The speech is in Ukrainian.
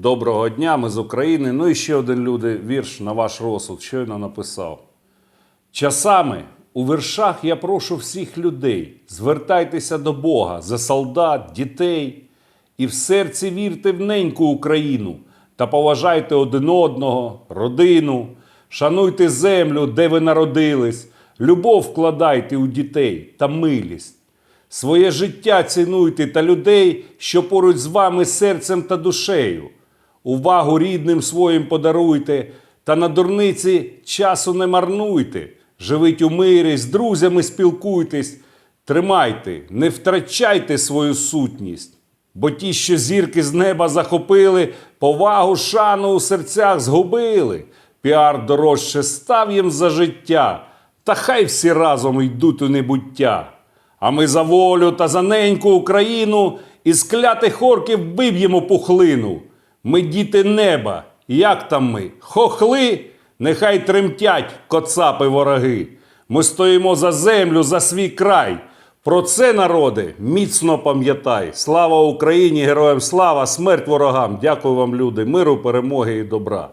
Доброго дня, ми з України. Ну і ще один люди вірш на ваш розсуд щойно написав. Часами у віршах я прошу всіх людей, звертайтеся до Бога за солдат, дітей, і в серці вірте в неньку Україну та поважайте один одного, родину, шануйте землю, де ви народились, любов вкладайте у дітей та милість. Своє життя цінуйте та людей, що поруч з вами серцем та душею. Увагу рідним своїм подаруйте, та на дурниці часу не марнуйте. Живіть у мирі, з друзями спілкуйтесь, тримайте, не втрачайте свою сутність. Бо ті, що зірки з неба захопили, повагу, шану у серцях згубили. Піар дорожче став їм за життя, та хай всі разом йдуть у небуття. А ми за волю та за неньку Україну із клятих орків виб'ємо пухлину. Ми діти неба, як там ми? Хохли? Нехай тремтять коцапи вороги. Ми стоїмо за землю, за свій край. Про це, народи, міцно пам'ятай. Слава Україні, героям слава, смерть ворогам. Дякую вам, люди, миру, перемоги і добра.